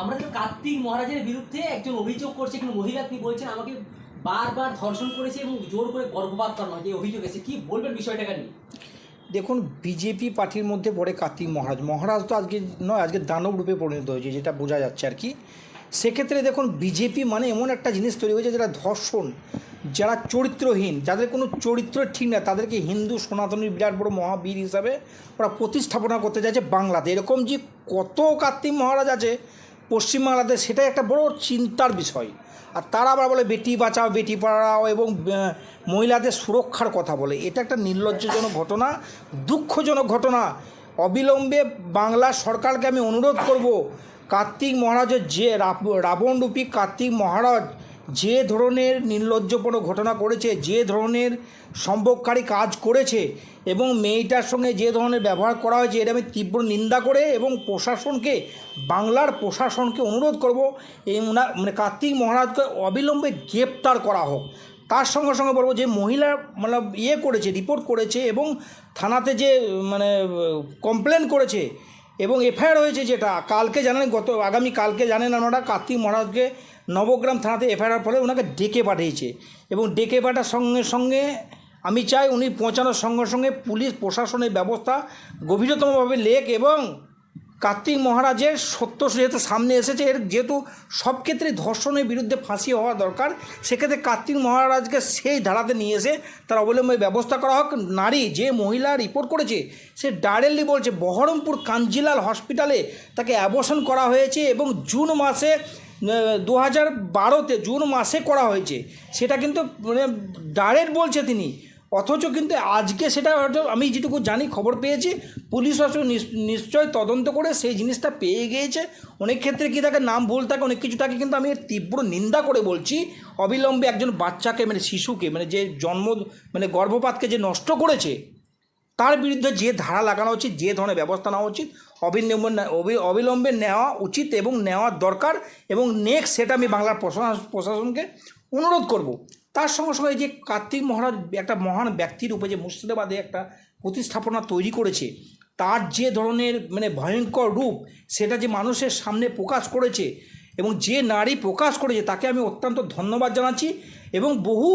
আমরা তো কার্তিক মহারাজের বিরুদ্ধে একজন অভিযোগ করছে একজন মহিলা তিনি বলছেন, আমাকে বারবার ধর্ষণ করেছে এবং জোর করে গর্ভপাত করানো এই অভিযোগ এসে কি বলবেন বিষয়টাকে নিয়ে? দেখুন বিজেপি পার্টির মধ্যে পড়ে কার্তিক মহারাজ। মহারাজ তো আজকে নয়, আজকে দানব রূপে পরিণত হয়েছে, যেটা বোঝা যাচ্ছে আর কি। সেক্ষেত্রে দেখুন বিজেপি মানে এমন একটা জিনিস তৈরি হয়েছে যেটা ধর্ষণ, যারা চরিত্রহীন, যাদের কোনো চরিত্র ঠিক না তাদেরকে হিন্দু, সনাতনী, বিরাট বড় মহাবীর হিসাবে ওরা প্রতিস্থাপনা করতে চাইছে বাংলাতে। এরকম যে কত কার্তিক মহারাজ আছে পশ্চিমবাংলাতে সেটাই একটা বড় চিন্তার বিষয়। আর তারা আবার বলে বেটি বাঁচাও, বেটি পড়াও এবং মহিলাদের সুরক্ষার কথা বলে। এটা একটা নির্লজ্জজনক ঘটনা, দুঃখজনক ঘটনা। অবিলম্বে বাংলা সরকারকে আমি অনুরোধ করব, কার্তিক মহারাজের যে রাব- রাবণরূপী কার্তিক মহারাজ যে ধরনের নির্লজ্জপূর্ণ ঘটনা করেছে, যে ধরনের সম্ভবকারী কাজ করেছে এবং মেয়েটার সঙ্গে যে ধরনের ব্যবহার করা হয়েছে, এটা আমি তীব্র নিন্দা করে এবং প্রশাসনকে, বাংলার প্রশাসনকে অনুরোধ করব এই মানে কার্তিক মহারাজকে অবিলম্বে গ্রেপ্তার করা হোক। তার সঙ্গে সঙ্গে বলব যে মহিলা মানে ইয়ে করেছে, রিপোর্ট করেছে এবং থানাতে যে মানে কমপ্লেন করেছে এবং এফআইআর হয়েছে যেটা, কালকে জানেন গত, আগামী কালকে জানেন আমরা কার্তিক মহারাজকে নবগ্রাম থানাতে এফআইআর ফলে ওনাকে ডেকে পাঠিয়েছে। এবং ডেকে পাঠার সঙ্গে সঙ্গে আমি চাই উনি পৌঁছানোর সঙ্গে সঙ্গে পুলিশ, প্রশাসনের ব্যবস্থা গভীরতমভাবে লেখ এবং কার্তিক মহারাজের সত্য যেহেতু সামনে এসেছে, এর যেহেতু সব ক্ষেত্রে ধর্ষণের বিরুদ্ধে ফাঁসি হওয়া দরকার, সেক্ষেত্রে কার্তিক মহারাজকে সেই ধারাতে নিয়ে এসে তার অবলম্বনে ব্যবস্থা করা হোক। নারী যে মহিলা রিপোর্ট করেছে, সে ডাইরেক্টলি বলছে, বহরমপুর কাঞ্জিলাল হসপিটালে তাকে অ্যাবর্শন করা হয়েছে এবং জুন মাসে দু হাজার বারোতে জুন মাসে করা হয়েছে। সেটা কিন্তু মানে ডাইরেক্ট বলছে তিনি। অথচ কিন্তু আজকে সেটা হয়তো আমি যেটুকু জানি, খবর পেয়েছি, পুলিশ হয়তো নিশ্চয় তদন্ত করে সেই জিনিসটা পেয়ে গিয়েছে। অনেক ক্ষেত্রে কি থাকে নাম ভুল থাকে, অনেক কিছু থাকে, কিন্তু আমি তীব্র নিন্দা করে বলছি, অবিলম্বে একজন বাচ্চাকে মানে শিশুকে মানে যে জন্ম মানে গর্ভপাতকে যে নষ্ট করেছে, তার বিরুদ্ধে যে ধারা লাগানো উচিত, যে ধরনের ব্যবস্থা নেওয়া উচিত অবিলম্বে অবিলম্বে নেওয়া উচিত এবং নেওয়ার দরকার এবং নেক্সট সেটা আমি বাংলার প্রশাসন প্রশাসনকে অনুরোধ করব। তার সঙ্গে সঙ্গে যে কার্তিক মহারাজ একটা মহান ব্যক্তির উপরে যে মুর্শিদাবাদে একটা প্রতিস্থাপনা তৈরি করেছে, তার যে ধরনের মানে ভয়ঙ্কর রূপ সেটা যে মানুষের সামনে প্রকাশ করেছে এবং যে নারী প্রকাশ করেছে তাকে আমি অত্যন্ত ধন্যবাদ জানাচ্ছি এবং বহু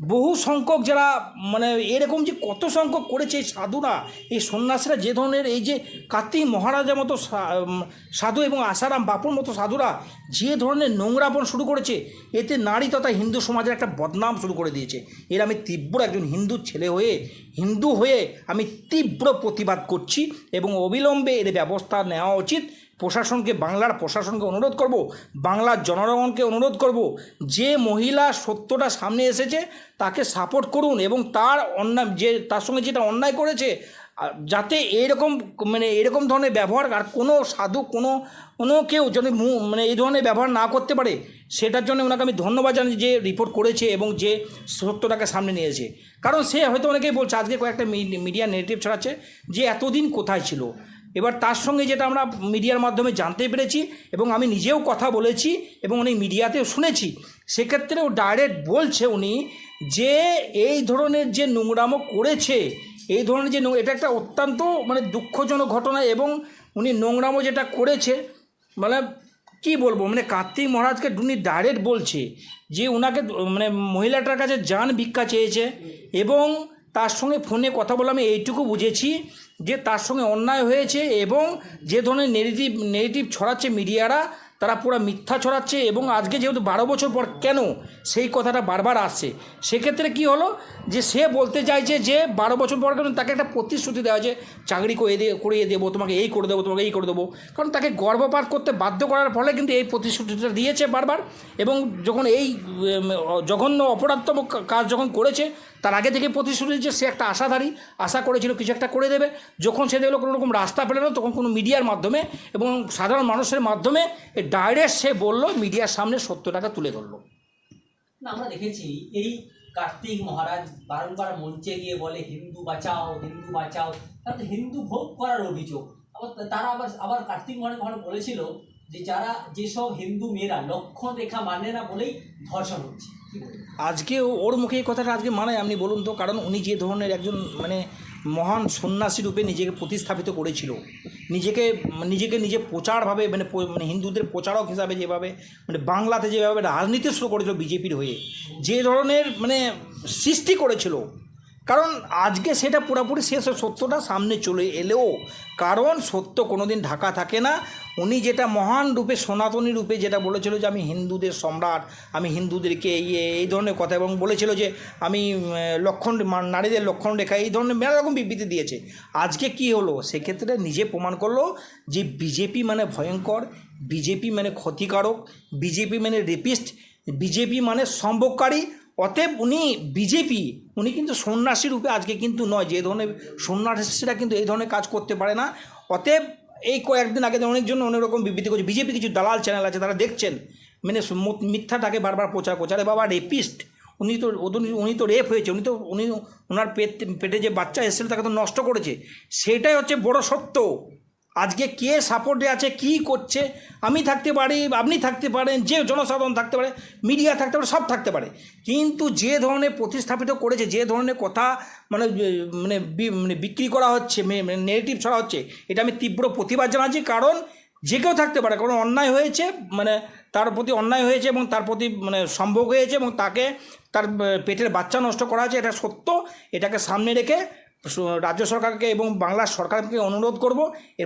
বহু সংখ্যক যারা মানে এরকম যে কত সংখ্যক করেছে এই সাধুরা, এই সন্ন্যাসীরা, যে ধরনের এই যে কার্তিক মহারাজের মতো সাধু এবং আসারাম বাপুর মতো সাধুরা, যে ধরনের নোংরাপন শুরু করেছে, এতে নারী তথা হিন্দু সমাজের একটা বদনাম শুরু করে দিয়েছে। এর আমি তীব্র একজন হিন্দু ছেলে হয়ে, হিন্দু হয়ে আমি তীব্র প্রতিবাদ করছি এবং অবিলম্বে এর ব্যবস্থা নেওয়া উচিত। প্রশাসনকে, বাংলার প্রশাসনকে অনুরোধ করব, বাংলার জনগণকে অনুরোধ করব, যে মহিলা সত্যটা সামনে এসেছে তাকে সাপোর্ট করুন এবং তার অন্যায়, যে তার সঙ্গে যেটা অন্যায় করেছে যাতে এইরকম মানে এরকম ধরনের ব্যবহার আর কোনো সাধু, কোনো কোনো কেউ যদি মানে এই ধরনের ব্যবহার না করতে পারে, সেটার জন্য ওনাকে আমি ধন্যবাদ জানাই যে রিপোর্ট করেছে এবং যে সত্যটাকে সামনে নিয়েছে। কারণ সে হয়তো অনেকেই বলছে, আজকে কয়েকটা মিডিয়া নেগেটিভ ছড়াচ্ছে যে এতদিন কোথায় ছিল? এবার তার সঙ্গে যেটা আমরা মিডিয়ার মাধ্যমে জানতে পেরেছি এবং আমি নিজেও কথা বলেছি এবং উনি মিডিয়াতেও শুনেছি সেক্ষেত্রেও ডাইরেক্ট বলছে উনি যে এই ধরনের যে নোংরামো করেছে, এই ধরনের যে এটা একটা অত্যন্ত মানে দুঃখজনক ঘটনা এবং উনি নোংরামো যেটা করেছে মানে কি বলব মানে কার্তিক মহারাজকে উনি ডাইরেক্ট বলছে যে ওনাকে মানে মহিলাটার কাছে যান ভিক্ষা চেয়েছে এবং তার সঙ্গে ফোনে কথা বলে আমি এইটুকু বুঝেছি যে তার সঙ্গে অন্যায় হয়েছে এবং যে ধরনের নেগেটিভ নেগেটিভ ছড়াচ্ছে মিডিয়ারা, তারা পুরো মিথ্যা ছড়াচ্ছে এবং আজকে যেহেতু বারো বছর পর কেন সেই কথাটা বারবার আসছে, সেক্ষেত্রে কি হলো যে সে বলতে চাইছে যে বারো বছর পর কেন তাকে একটা প্রতিশ্রুতি দেওয়া যে চাকরি করে দিয়ে করিয়ে দেবো, তোমাকে এই করে দেবো, তোমাকে এই করে দেবো, কারণ তাকে গর্ভপাত করতে বাধ্য করার ফলে কিন্তু এই প্রতিশ্রুতিটা দিয়েছে বারবার এবং যখন এই জঘন্য অপরাধতম কাজ যখন করেছে তার আগে থেকে প্রতিশ্রুতি দিচ্ছে সে একটা আশাধারী, আশা করেছিল কিছু একটা করে দেবে। যখন সে দেখল কোনো রকম রাস্তা পেল না, তখন কোনো মিডিয়ার মাধ্যমে এবং সাধারণ মানুষের মাধ্যমে ডাইরেক্ট সে বলল, মিডিয়ার সামনে সত্যটাকে তুলে ধরলো। না, আমরা দেখেছি এই কার্তিক মহারাজ বারংবার মঞ্চে গিয়ে বলে, হিন্দু বাঁচাও হিন্দু বাঁচাও। তাতে হিন্দু ভোগ করার অভিযোগ। আবার তারা আবার আবার কার্তিক মহারাজ ওখানে বলেছিল যে, যারা, যেসব হিন্দু মেয়েরা লক্ষণ রেখা মানে না বলেই ধর্ষণ হচ্ছে? আজকে ওর মুখে এই কথাটা আজকে মানায়। আপনি বলুন তো, কারণ উনি যে ধরনের একজন মানে মহান সন্ন্যাসী রূপে নিজেকে প্রতিস্থাপিত করেছিল। নিজেকে নিজেকে নিজে প্রচারভাবে মানে মানে হিন্দুদের প্রচারক হিসাবে যেভাবে মানে বাংলাতে যেভাবে রাজনীতি শুরু করেছিল বিজেপির হয়ে, যে ধরনের মানে সৃষ্টি করেছিল কারণ আজকে সেটা পুরোপুরি শেষ সত্যটা সামনে চলে এলেও, কারণ সত্য কোনোদিন ঢাকা থাকে না। উনি যেটা মহান রূপে, সনাতনী রূপে যেটা বলেছিল যে, আমি হিন্দুদের সম্রাট, আমি হিন্দুদেরকে এই এই ধরনের কথা এবং বলেছিল যে, আমি লক্ষণ, নারীদের লক্ষণ রেখা, এই ধরনের মেলা রকম বিবৃতি দিয়েছে। আজকে কি হলো? সেক্ষেত্রে নিজে প্রমাণ করল যে, বিজেপি মানে ভয়ঙ্কর, বিজেপি মানে ক্ষতিকারক, বিজেপি মানে রেপিস্ট বিজেপি মানে সম্ভবকারী অতএব উনি বিজেপি, উনি কিন্তু সন্ন্যাসী রূপে আজকে কিন্তু নয়, যে ধরনের সন্ন্যাসীরা কিন্তু এই ধরনের কাজ করতে পারে না। অতএব এই কয়েকদিন আগে অনেকজন অনেক রকম বিবৃতি করছে। বিজেপি কিছু দালাল চ্যানেল আছে, তারা দেখছেন। মানে মিথ্যাটাকে বারবার প্রচার করছে। বাবা রেপিস্ট উনি তো উনি তো রেপ হয়েছে। উনি তো, উনি ওনার পেট, পেটে যে বাচ্চা এসেছিল, তাকে তো নষ্ট করেছে। সেটাই হচ্ছে বড় সত্য। আজকে কে সাপোর্টে আছে, কি করছে, আমি থাকতে পারি, আপনি থাকতে পারেন, যে জনসাধারণ থাকতে পারে, মিডিয়া থাকতে পারে, সব থাকতে পারে। কিন্তু যে ধরনের প্রতিস্থাপিত করেছে, যে ধরনের কথা মানে মানে মানে বিক্রি করা হচ্ছে নেগেটিভ ছড়া হচ্ছে, এটা আমি তীব্র প্রতিবাদ জানাচ্ছি। কারণ যে কেউ থাকতে পারে, কারণ অন্যায় হয়েছে মানে তার প্রতি অন্যায় হয়েছে এবং তার প্রতি মানে সম্ভব হয়েছে এবং তাকে তার পেটের বাচ্চা নষ্ট করা হয়েছে, এটা সত্য। এটাকে সামনে রেখে রাজ্য সরকারকে এবং বাংলা সরকারকে অনুরোধ করব।